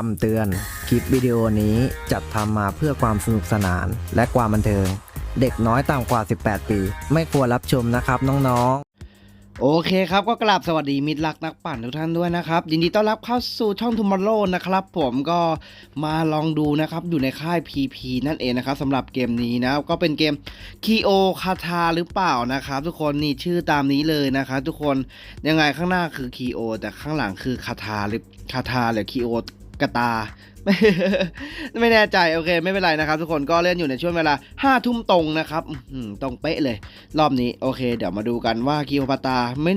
คำเตือน คลิปวิดีโอนี้จัดทำมาเพื่อความสนุกสนานและความบันเทิง เด็กน้อยต่ำกว่า 18 ปี ไม่ควรรับชมนะครับน้องๆ โอเคครับก็กราบสวัสดีมิตรรักนักปั่นทุกท่านด้วยนะครับ ยินดีต้อนรับเข้าสู่ช่อง Tomorrow นะครับผมก็มาลองดูนะครับ อยู่ในค่าย PP นั่นเองนะครับสำหรับเกมนี้นะก็เป็นเกม Kio คาทาหรือเปล่านะครับ ทุกคนนี่ชื่อตามนี้เลยนะครับทุกคนยังไงข้างหน้าคือ Kio แต่ข้างหลังคือคาทาหรือคาทาหรือ Kio กระตา ไม่แน่ใจโอเค ไม่เป็นไรนะครับ ทุกคนก็เล่นอยู่ในช่วงเวลาห้าทุ่มตรงนะครับตรงเป๊ะเลย รอบนี้โอเค เดี๋ยวมาดูกันว่าคีโอปาตาไม่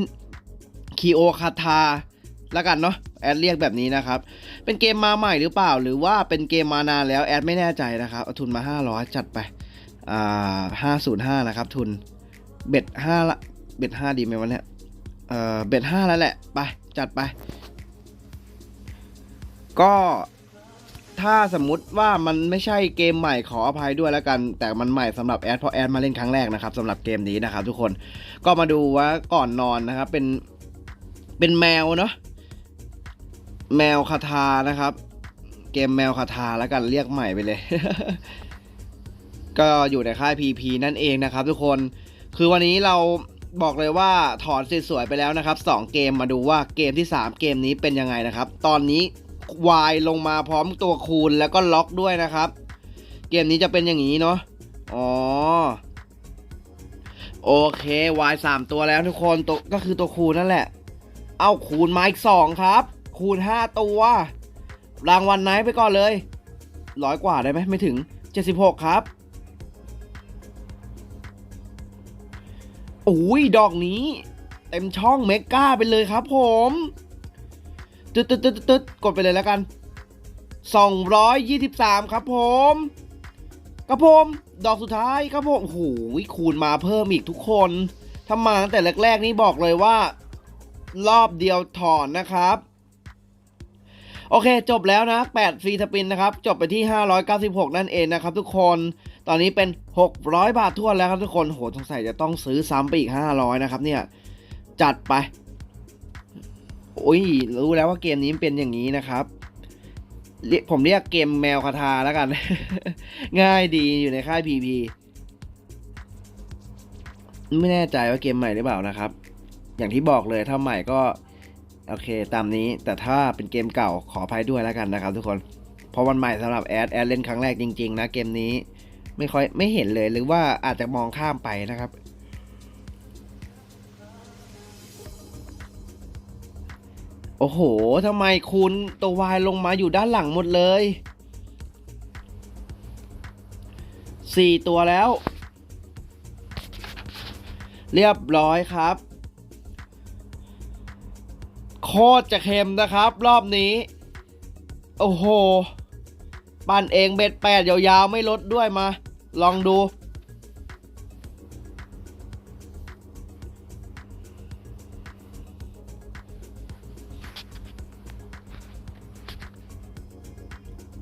คีโอคาทาละกันเนาะแอดเรียกแบบนี้นะครับ เป็นเกมมาใหม่หรือเปล่า หรือว่าเป็นเกมมานานแล้วแอดไม่แน่ใจนะครับเอาทุนมา 500 จัดไปอ่าห้าศูนย์ห้านะครับ ทุนเบ็ดห้าละเบ็ดห้าดีไหมวะเนี่ยเอ่อเบ็ดห้าแล้วแหละไปจัดไป ก็ถ้าสมมุติว่ามันไม่ใช่เกมใหม่ขออภัยด้วยแล้วกัน แต่มันใหม่สำหรับแอดเพราะแอดมาเล่นครั้งแรกนะครับสำหรับเกมนี้นะครับทุกคนก็มาดูว่าก่อนนอนนะครับเป็นเป็นแมวเนาะแมวคาทานะครับ เกมแมวคาทาแล้วกันเรียกใหม่ไปเลย ก็อยู่ในค่าย PP นั่นเองนะครับ ทุกคนคือวันนี้เราบอกเลยว่าถอนสวยๆไปแล้วนะครับสองเกมมาดูว่าเกมที่ 3 เกมนี้เป็นยังไงนะครับ ตอนนี้ วายลงมาพร้อมตัวคูณแล้วก็ล็อกด้วยนะครับ เกมนี้จะเป็นอย่างนี้เนาะอ๋อโอเควายสามตัวแล้วทุกคนตัวก็คือตัวคูณนั่นแหละ เอาคูณมาอีกสองครับ คูณห้าตัว รางวัลไหนไปก่อนเลยร้อยกว่าได้ไหมไม่ถึงเจ็ดสิบหกครับโอ้ยดอกนี้ เต็มช่องเมกาไปเลยครับผม ตึ๊ดตึ๊ดตึ๊ดตึ๊ดกดไปเลยแล้วกัน 223 ครับผมครับผม ดอกสุดท้ายครับผมโอ้โหคูณมาเพิ่มอีกทุกคนถ้ามาตั้งแต่แรกๆนี่บอกเลยว่า รอบเดียวถอนนะครับโอเค จบแล้วนะ 8 ฟรีสปินนะครับ จบไปที่ 596 นั่นเองนะครับทุกคน ตอนนี้เป็น 600 บาททั่วแล้วครับทุกคน โห สงสัยจะต้องซื้อซ้ำไปอีก 500 นะครับเนี่ย จัดไป อ้ยรู้แล้วว่าเกมนี้เป็นอย่างนี้นะครับ ผมเรียกเกมแมวคาทาแล้วกัน ง่ายดีอยู่ในค่าย PP ไม่แน่ใจว่าเกมใหม่หรือเปล่านะครับ อย่างที่บอกเลยถ้าใหม่ก็โอเคตามนี้แต่ถ้าเป็นเกมเก่าขออภัยด้วยแล้วกันนะครับ ทุกคนเพราะวันใหม่สำหรับแอดแอดเล่นครั้งแรกจริง ๆ นะเกมนี้ ไม่ค่อยไม่เห็นเลยหรือว่าอาจจะมองข้ามไปนะครับ โอ้โหทำไมคุณตัววายลงมาอยู่ด้านหลังหมดเลยสี่ตัวแล้ว เรียบร้อยครับ โคตรจะเค็มนะครับ รอบนี้ โอ้โห ปั่นเองเบ็ดแปดยาวๆ ไม่ลดด้วยมา ลองดู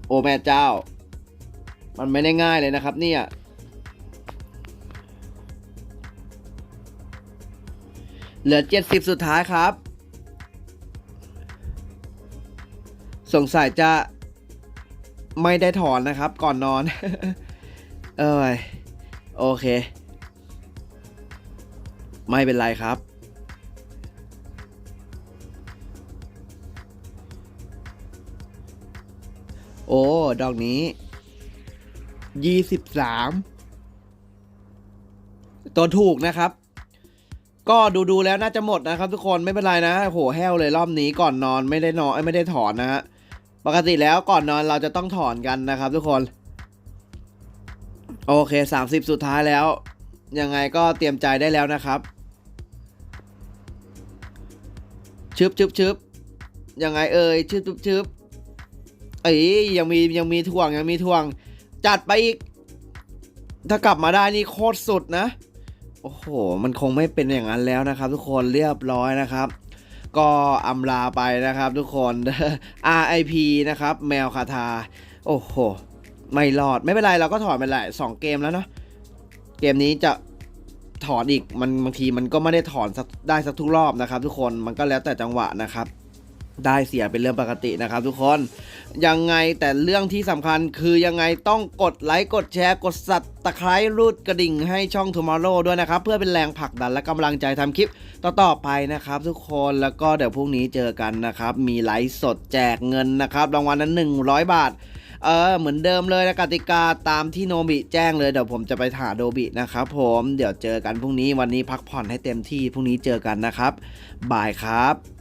โอ้แม่เจ้า มันไม่ได้ง่ายเลยนะครับเนี่ยเหลือ 70 สุดท้ายครับ สงสัยจะไม่ได้ถอนนะครับก่อนนอน เอ้ย โอเค ไม่เป็นไรครับ โอ้ ดอกนี้ยี่สิบสามตัวถูกนะครับ ก็ดูดูๆแล้วน่าจะหมดนะครับ ทุกคนไม่เป็นไรนะโหแห้วเลยรอบนี้ก่อนนอนไม่ได้นอนอไม่ได้ถอนนะฮะปกติแล้วก่อนนอนเราจะต้องถอนกันนะครับ ทุกคน โอเคสามสิบสุดท้ายแล้ว ยังไงก็เตรียมใจได้แล้วนะครับชึบชึบชึบยังไงเอ่ยชึบชึบชึบ เอ้ยยังมียังมีถ่วงยังมีถ่วง จัดไปอีก ถ้ากลับมาได้นี่โคตรสุดนะ โอ้โห มันคงไม่เป็นอย่างนั้นแล้วนะครับ ทุกคนเรียบร้อยนะครับ ก็อำลาไปนะครับ ทุกคน RIP นะครับ แมวคาทา โอ้โห ไม่รอดไม่เป็นไรเราก็ถอนไปหลายสองเกมแล้วเนาะเกมนี้จะถอนอีกมันบางทีมันก็ไม่ได้ถอนได้สักทุกรอบนะครับ ทุกคนมันก็แล้วแต่จังหวะนะครับ ได้เสียเป็นเรื่องปกตินะครับทุกคนยังไงแต่เรื่องที่สำคัญคือยังไงต้องกดไลค์กดแชร์กดสับตะไคร้รูดกระดิ่งให้ช่อง Tomorrow ด้วยนะครับ เพื่อเป็นแรงผลักดันและกำลังใจทำคลิปต่อๆไปนะครับ ทุกคนแล้วก็เดี๋ยวพรุ่งนี้เจอกันนะครับ มีไลฟ์สดแจกเงินนะครับรางวัลนั้น 100 บาทเออเหมือนเดิมเลยนะกติกาตามที่โนบิแจ้งเลยเดี๋ยวผมจะไปหาโดบินะครับผมเดี๋ยวเจอกันพรุ่งนี้วันนี้พักผ่อนให้เต็มที่พรุ่งนี้เจอกันนะครับบายครับ